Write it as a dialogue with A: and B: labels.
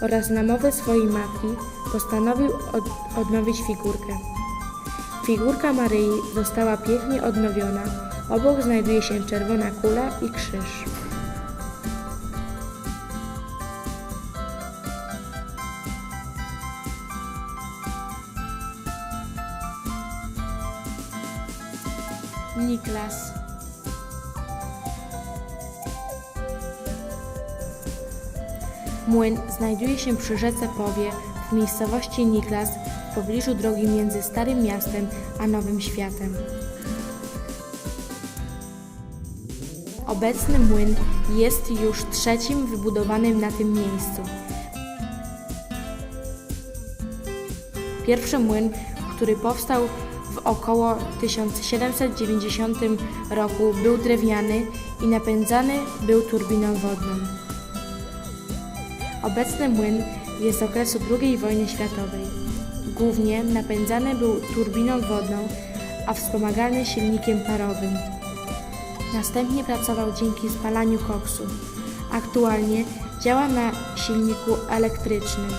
A: oraz na mowę swojej matki postanowił od, odnowić figurkę. Figurka Maryi została pięknie odnowiona. Obok znajduje się czerwona kula i krzyż. Niklas Młyn znajduje się przy rzece Powie w miejscowości Niklas w pobliżu drogi między Starym Miastem a Nowym Światem. Obecny młyn jest już trzecim wybudowanym na tym miejscu. Pierwszy młyn, który powstał w około 1790 roku, był drewniany i napędzany był turbiną wodną. Obecny młyn jest z okresu II wojny światowej. Głównie napędzany był turbiną wodną, a wspomagany silnikiem parowym. Następnie pracował dzięki spalaniu koksu. Aktualnie działa na silniku elektrycznym.